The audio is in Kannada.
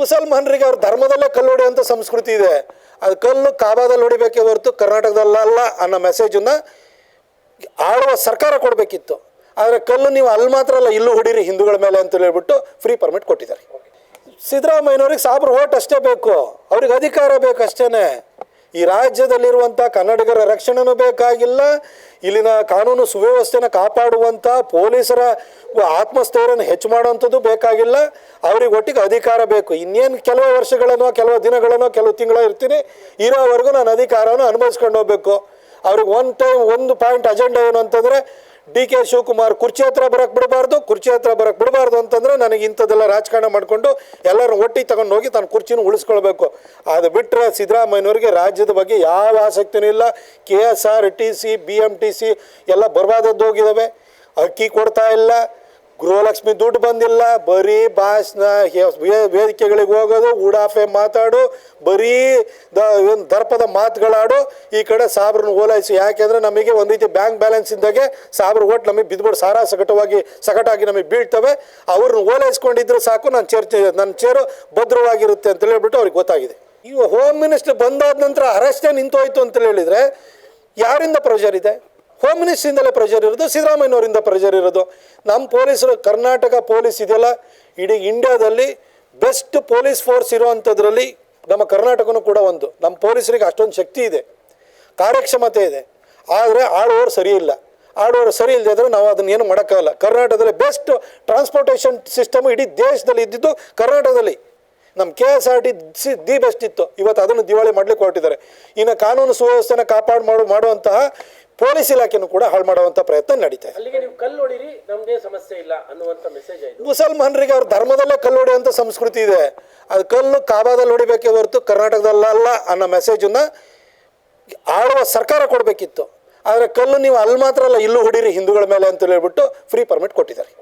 ಮುಸಲ್ಮಾನರಿಗೆ ಅವ್ರ ಧರ್ಮದಲ್ಲೇ ಕಲ್ಲು ಹೊಡೆಯುವಂಥ ಸಂಸ್ಕೃತಿ ಇದೆ. ಅದು ಕಲ್ಲು ಕಾಬಾದಲ್ಲಿ ಹೊಡಿಬೇಕೇ ಹೊರತು ಕರ್ನಾಟಕದಲ್ಲಲ್ಲ ಅನ್ನೋ ಮೆಸೇಜನ್ನು ಆಳುವ ಸರ್ಕಾರ ಕೊಡಬೇಕಿತ್ತು. ಆದರೆ ಕಲ್ಲು ನೀವು ಅಲ್ಲಿ ಮಾತ್ರ ಅಲ್ಲ, ಇಲ್ಲೂ ಹೊಡೀರಿ ಹಿಂದೂಗಳ ಮೇಲೆ ಅಂತ ಹೇಳ್ಬಿಟ್ಟು ಫ್ರೀ ಪರ್ಮಿಟ್ ಕೊಟ್ಟಿದ್ದಾರೆ. ಸಿದ್ದರಾಮಯ್ಯನವ್ರಿಗೆ ಸಾಬ್ರು ಓಟ್ ಅಷ್ಟೇ ಬೇಕು. ಅವ್ರಿಗೆ ಅಧಿಕಾರ ಬೇಕು ಈ ರಾಜ್ಯದಲ್ಲಿರುವಂಥ ಕನ್ನಡಿಗರ ರಕ್ಷಣೆನೂ ಬೇಕಾಗಿಲ್ಲ, ಇಲ್ಲಿನ ಕಾನೂನು ಸುವ್ಯವಸ್ಥೆನ ಕಾಪಾಡುವಂಥ ಪೊಲೀಸರ ಆತ್ಮಸ್ಥೈರ್ಯನ ಹೆಚ್ಚು ಮಾಡುವಂಥದ್ದು ಬೇಕಾಗಿಲ್ಲ. ಅವ್ರಿಗೆ ಒಟ್ಟಿಗೆ ಅಧಿಕಾರ ಬೇಕು. ಇನ್ನೇನು ಕೆಲವು ವರ್ಷಗಳನ್ನೋ, ಕೆಲವು ದಿನಗಳನ್ನೋ, ಕೆಲವು ತಿಂಗಳ ಇರ್ತೀನಿ, ಇರೋವರೆಗೂ ನಾನು ಅಧಿಕಾರವನ್ನು ಅನುಭವಿಸ್ಕೊಂಡು ಹೋಗ್ಬೇಕು. ಅವ್ರಿಗೆ ಒನ್ ಟೈಮ್ ಒಂದು ಪಾಯಿಂಟ್ ಅಜೆಂಡಾ ಏನು ಅಂತಂದರೆ ಡಿ ಕೆ ಶಿವಕುಮಾರ್ ಕುರ್ಚಿ ಹತ್ರ ಬರಕ್ಕೆ ಬಿಡಬಾರ್ದು, ಕುರ್ಚಿ ಹತ್ರ ಬರಕ್ಕೆ ಬಿಡಬಾರ್ದು ಅಂತಂದ್ರೆ ನನಗೆ ಇಂಥದ್ದೆಲ್ಲ ರಾಜಕಾರಣ ಮಾಡಿಕೊಂಡು ಎಲ್ಲರೂ ಒಟ್ಟಿಗೆ ತಗೊಂಡು ಹೋಗಿ ತನ್ನ ಕುರ್ಚಿನ ಉಳಿಸ್ಕೊಳ್ಬೇಕು. ಅದು ಬಿಟ್ಟರೆ ಸಿದ್ದರಾಮಯ್ಯನವ್ರಿಗೆ ರಾಜ್ಯದ ಬಗ್ಗೆ ಯಾವ ಆಸಕ್ತಿನೂ ಇಲ್ಲ. K S R, T C, B M T C ಎಲ್ಲ ಬರ್ಬಾದದ್ದು ಹೋಗಿದ್ದಾವೆ ಅಕ್ಕಿ ಕೊಡ್ತಾ ಇಲ್ಲ. ಗೃಹಲಕ್ಷ್ಮಿ ದುಡ್ಡು ಬಂದಿಲ್ಲ, ಬರೀ ಭಾಷಣ ವೇದಿಕೆಗಳಿಗೆ ಹೋಗೋದು ಉಡಾಫೆ ಮಾತಾಡು, ಬರೀ ದರ್ಪದ ಮಾತುಗಳಾಡು, ಈ ಕಡೆ ಸಾಬ್ರನ್ನ ಓಲೈಸಿ ಯಾಕೆಂದರೆ ನಮಗೆ ಒಂದು ರೀತಿ ಬ್ಯಾಂಕ್ ಬ್ಯಾಲೆನ್ಸ್ ಇದ್ದಾಗೆ ಸಾಬ್ರ ಓಟ್ ನಮಗೆ ಬಿದ್ದುಬಿಟ್ಟು ಸಾರಾ ಸಗಟವಾಗಿ ಸಗಟಾಗಿ ನಮಗೆ ಬೀಳ್ತವೆ. ಅವ್ರನ್ನ ಓಲೈಸ್ಕೊಂಡಿದ್ರು ಸಾಕು ನನ್ನ ಚೇರ್ ನನ್ನ ಚೇರು ಭದ್ರವಾಗಿರುತ್ತೆ ಅಂತ ಹೇಳ್ಬಿಟ್ಟು ಅವ್ರಿಗೆ ಗೊತ್ತಾಗಿದೆ. ಈಗ ಹೋಮ್ ಮಿನಿಸ್ಟರ್ ಬಂದಾದ ನಂತರ ಅರೆಸ್ಟೇ ನಿಂತೋಯ್ತು ಅಂತ ಹೇಳಿದರೆ ಯಾರಿಂದ ಪ್ರೆಷರ್ ಇದೆ? ಹೋಮ್ ಮಿನಿಸ್ಟ್ರಿಂದಲೇ ಪ್ರೆಷರ್ ಇರೋದು, ಸಿದ್ದರಾಮಯ್ಯನವರಿಂದ ಪ್ರೆಷರ್ ಇರೋದು. ನಮ್ಮ ಪೊಲೀಸರು, ಕರ್ನಾಟಕ ಪೊಲೀಸ್ ಇದೆಯಲ್ಲ, ಇಡೀ ಇಂಡಿಯಾದಲ್ಲಿ ಬೆಸ್ಟ್ ಪೊಲೀಸ್ ಫೋರ್ಸ್ ಇರೋವಂಥದ್ರಲ್ಲಿ ನಮ್ಮ ಕರ್ನಾಟಕನೂ ಕೂಡ ಒಂದು. ನಮ್ಮ ಪೊಲೀಸರಿಗೆ ಅಷ್ಟೊಂದು ಶಕ್ತಿ ಇದೆ, ಕಾರ್ಯಕ್ಷಮತೆ ಇದೆ. ಆದರೆ ಆಡುವವರು ಸರಿ ಇಲ್ಲ. ಆಡುವವರು ಸರಿ ಇಲ್ಲದೆ ಇದ್ರೆ ನಾವು ಅದನ್ನು ಏನು ಮಾಡೋಕ್ಕಾಗಲ್ಲ. ಕರ್ನಾಟಕದಲ್ಲಿ ಬೆಸ್ಟ್ ಟ್ರಾನ್ಸ್ಪೋರ್ಟೇಷನ್ ಸಿಸ್ಟಮ್ ಇಡೀ ದೇಶದಲ್ಲಿ ಇದ್ದಿದ್ದು ಕರ್ನಾಟಕದಲ್ಲಿ. ನಮ್ಮ K S R T C, the best ಇತ್ತು. ಇವತ್ತು ಅದನ್ನು ದಿವಾಳಿ ಮಾಡ್ಲಿಕ್ಕೆ ಹೊರಟಿದ್ದಾರೆ. ಇನ್ನು ಕಾನೂನು ಸುವ್ಯವಸ್ಥೆನ ಕಾಪಾಡು ಮಾಡು, ಮಾಡುವಂತಹ ಪೊಲೀಸ್ ಇಲಾಖೆನೂ ಕೂಡ ಹಾಳು ಮಾಡುವಂಥ ಪ್ರಯತ್ನ ನಡೀತಾ ಇದೆ. ಮುಸಲ್ಮಾನರಿಗೆ ಅವ್ರ ಧರ್ಮದಲ್ಲೇ ಕಲ್ಲು ಹೊಡೆಯುವಂಥ ಸಂಸ್ಕೃತಿ ಇದೆ. ಅದು ಕಲ್ಲು ಕಾಬಾದಲ್ಲಿ ಹೊಡಿಬೇಕೇ ಹೊರತು ಕರ್ನಾಟಕದಲ್ಲಲ್ಲ ಅನ್ನೋ ಮೆಸೇಜನ್ನು ಆಡುವ ಸರ್ಕಾರ ಕೊಡಬೇಕಿತ್ತು. ಆದರೆ ಕಲ್ಲು ನೀವು ಅಲ್ಲಿ ಮಾತ್ರ ಅಲ್ಲ ಇಲ್ಲೂ ಹೊಡೀರಿ ಹಿಂದೂಗಳ ಮೇಲೆ ಅಂತ ಹೇಳ್ಬಿಟ್ಟು ಫ್ರೀ ಪರ್ಮಿಟ್ ಕೊಟ್ಟಿದ್ದಾರೆ.